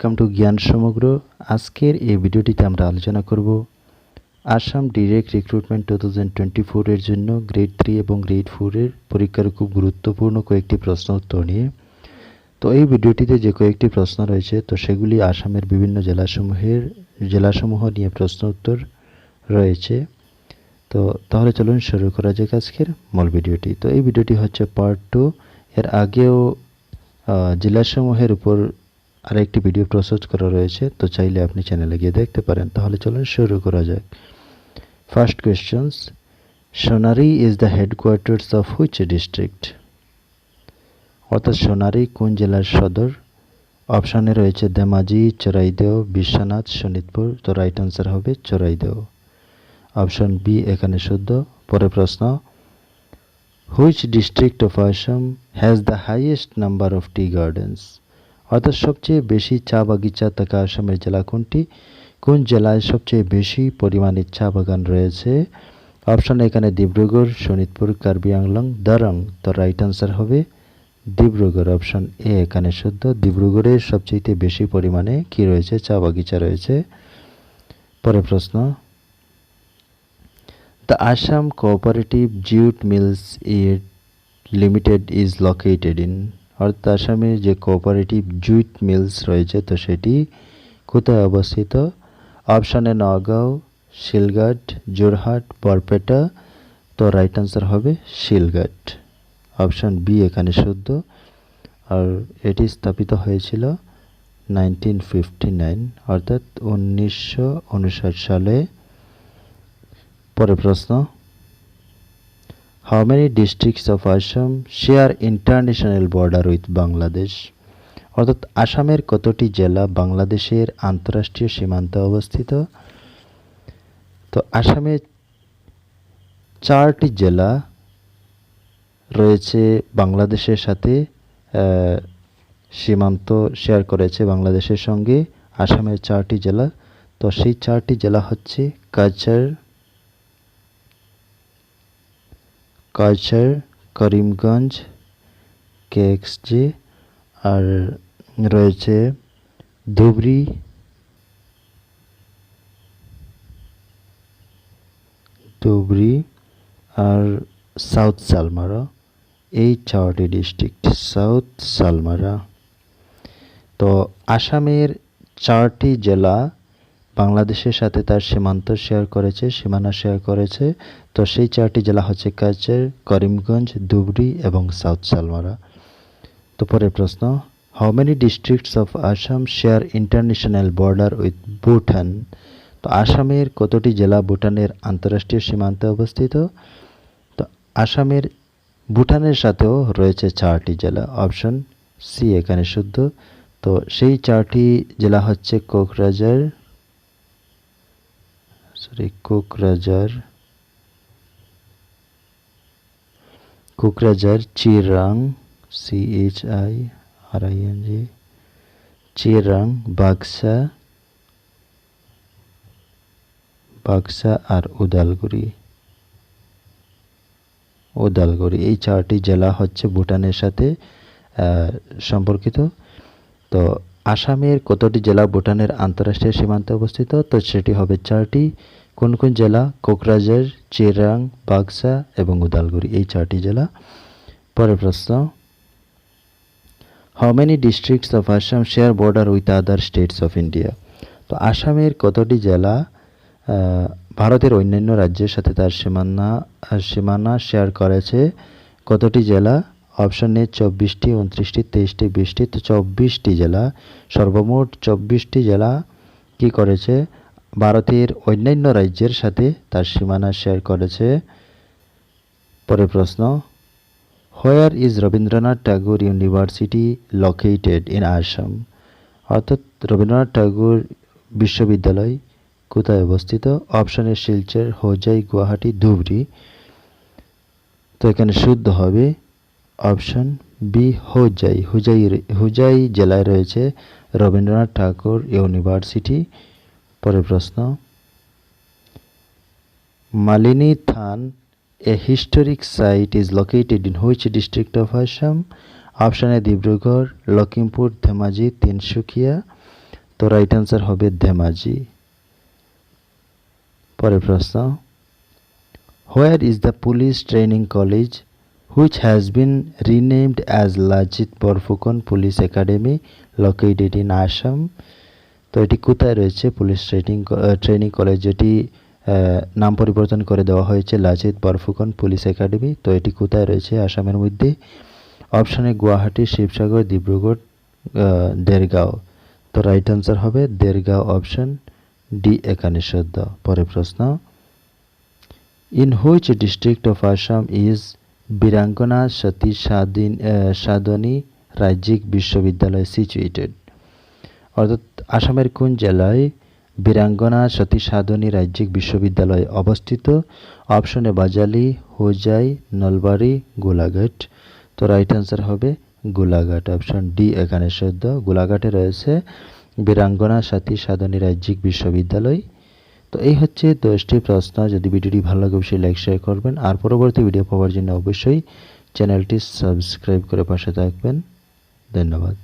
Welcome to জ্ঞান সমগ্র আজকের এই ভিডিওটিতে আমরা আলোচনা করব Assam direct recruitment two thousand twenty ফোরের জন্য গ্রেড থ্রি এবং গ্রেড ফোরের পরীক্ষার খুব গুরুত্বপূর্ণ কয়েকটি প্রশ্ন উত্তর নিয়ে। তো এই ভিডিওটিতে যে কয়েকটি প্রশ্ন রয়েছে, তো সেগুলি আসামের বিভিন্ন জেলাসমূহের, জেলাসমূহ নিয়ে প্রশ্ন উত্তর রয়েছে। তো তাহলে চলুন শুরু করা যাক আজকের মূল ভিডিওটি। তো এই ভিডিওটি হচ্ছে পার্ট টু এর আগেও জেলাসমূহের উপর আরেকটি ভিডিও প্রসেস করা রয়েছে, তো চাইলে আপনি চ্যানেলে গিয়ে দেখতে পারেন। তাহলে চলুন শুরু করা যাক। First questions Sonari is the headquarters of which district অর্থাৎ সোনারি কোন জেলার সদর? অপশানে রয়েছে ধেমাজি, চরাইদেও, বিশ্বনাথ শোনিতপুর তো রাইট আনসার হবে চরাইদেও। অপশন বি এখানে শুদ্ধ। পরে প্রশ্ন which district of Assam has the highest number of tea gardens অর্থাৎ সবচেয়ে বেশি চা বাগিচা থাকা আসামের জেলা কোনটি? কোন জেলায় সবচেয়ে বেশি পরিমাণে চা বাগান রয়েছে? অপশন এখানে ডিব্রুগড় শোনিতপুর কার্বি আংলং, দরং। তো রাইট আনসার হবে ডিব্রুগড়। অপশন এ এখানে শুদ্ধ। ডিব্রুগড়ে সবচেয়ে বেশি পরিমাণে কি রয়েছে? চা বাগিচা রয়েছে। পরে প্রশ্ন। The Assam cooperative jute mills it limited is located in অর্থাৎ আসামে যে কোঅপারেটিভ জুট মিলস রয়েছে, তো সেটি কোথায় অবস্থিত? অপশানে নগাঁও শিলঘাট জোরহাট বরপেটা তো রাইট আনসার হবে শিলঘাট অপশান বি এখানে শুদ্ধ। আর এটি স্থাপিত হয়েছিল নাইনটিন ফিফটি নাইন অর্থাৎ উনিশশো উনষাট সালে। পরের প্রশ্ন। How many districts of Assam share international border with Bangladesh অর্থাৎ আসামের কতটি জেলা বাংলাদেশের আন্তঃরাষ্ট্রীয় সীমান্তে অবস্থিত? তো আসামে চারটি জেলা রয়েছে বাংলাদেশের সাথে সীমান্ত শেয়ার করেছে বাংলাদেশের সঙ্গে। আসামের চারটি জেলা। তো সেই চারটি জেলা হচ্ছে কাছাড় কাছাড় করিমগঞ্জ, কেএক্সজি, আর রয়েছে ধুবড়ি। ধুবড়ি আর সাউথ সালমারা, এই চারটি ডিস্ট্রিক্ট, সাউথ সালমারা। তো আসামের চারটি জেলা বাংলাদেশের সাথে তার সীমান্ত শেয়ার করেছে, সীমানা শেয়ার করেছে। তো সেই চারটি জেলা হচ্ছে কাচার করিমগঞ্জ, ধুবড়ি এবং সাউথ সালমারা। তো পরের প্রশ্ন how many districts of Assam share international border with Bhutan তো আসামের কতটি জেলা ভুটানের আন্তঃরাষ্ট্রীয় সীমান্তে অবস্থিত? তো আসামের ভুটানের সাথেও রয়েছে চারটি জেলা অপশন সি এখানে শুদ্ধ। তো সেই চারটি জেলা হচ্ছে Kokrajhar sorry Kokrajhar Kokrajhar Chirang C H I R A N G Chirang Baksa Baksa আর উদালগুড়ি উদালগুড়ি এই চারটি জেলা হচ্ছে ভুটানের সাথে সম্পর্কিত। তো আসামের কতটি জেলা ভুটানের আন্তঃরাষ্ট্রীয় সীমান্তে অবস্থিত? তো সেটি হবে চারটি। কোন কোন জেলা? কোকরাঝার চিরাং বাক্সা এবং উদালগুড়ি। এই চারটি জেলা। পরের প্রশ্ন। How many districts of Assam share border with other states of India তো আসামের কতটি জেলা ভারতের অন্যান্য রাজ্যের সাথে তার সীমানা সীমানা শেয়ার করেছে? কতটি জেলা? অপশন এ চব্বিশটি, উনত্রিশটি, তেইশটি, বিশটি, তো চব্বিশটি জেলা, সর্বমোট চব্বিশটি জেলা কি করেছে? ভারতের অন্যান্য রাজ্যের সাথে তার সীমানা শেয়ার করেছে। পরের প্রশ্ন where is Rabindranath Thakur university located in Assam অর্থাৎ রবীন্দ্রনাথ ঠাকুর বিশ্ববিদ্যালয় কোথায় অবস্থিত? অপশনে শিলচর, হোজাই, গুয়াহাটি, ধুবড়ি। তো এখানে শুদ্ধ হবে অপশন বি হোজাই। হুজাই হুজাই জেলায় রয়েছে রবীন্দ্রনাথ ঠাকুর ইউনিভার্সিটি। পরের প্রশ্ন, Malini Than a historic site is located in which district of Assam option A Dibrugarh Lakhimpur Dhemaji Tinsukia তো রাইট অ্যান্সার হবে ধেমাজি পরের প্রশ্ন where is the police training college which has been renamed as Lachit Borphukan police academy located in Assam তো এটি কোথায় রয়েছে? Police training training college যেটি নাম পরিবর্তন করে দেওয়া হয়েছে লাচিত বরফুকন পুলিশ একাডেমি তো এটি কোথায় রয়েছে আসামের মধ্যে? অপশানে গুয়াহাটি, শিবসাগর, ডিব্রুগড় দেরগাঁও তো রাইট আনসার হবে দেরগাঁও অপশন ডি এখানে সদ্য। পরের প্রশ্ন। In which district of Assam is Birangana Sati ah, Sadhani রাজ্যিক বিশ্ববিদ্যালয় সিচুয়েটেড অর্থাৎ আসামের কোন জেলায় বীরাঙ্গনা সতী সাধনী রাজ্যিক বিশ্ববিদ্যালয় অবস্থিত? অপশনে বাজালি হোজাই নলবাড়ি গোলাঘাট। তো রাইট অ্যান্সার হবে গোলাঘাট। অপশন ডি এখানে সদ্য। গোলাঘাটে রয়েছে বীরাঙ্গনা সতী সাধনী রাজ্যিক বিশ্ববিদ্যালয়। তো এই হচ্ছে দশটি প্রশ্ন। যদি ভিডিওটি ভালো লাগে, অবশ্যই লাইক শেয়ার করবেন। আর পরবর্তী ভিডিও পাওয়ার জন্য অবশ্যই চ্যানেলটি সাবস্ক্রাইব করে পাশে থাকবেন। ধন্যবাদ।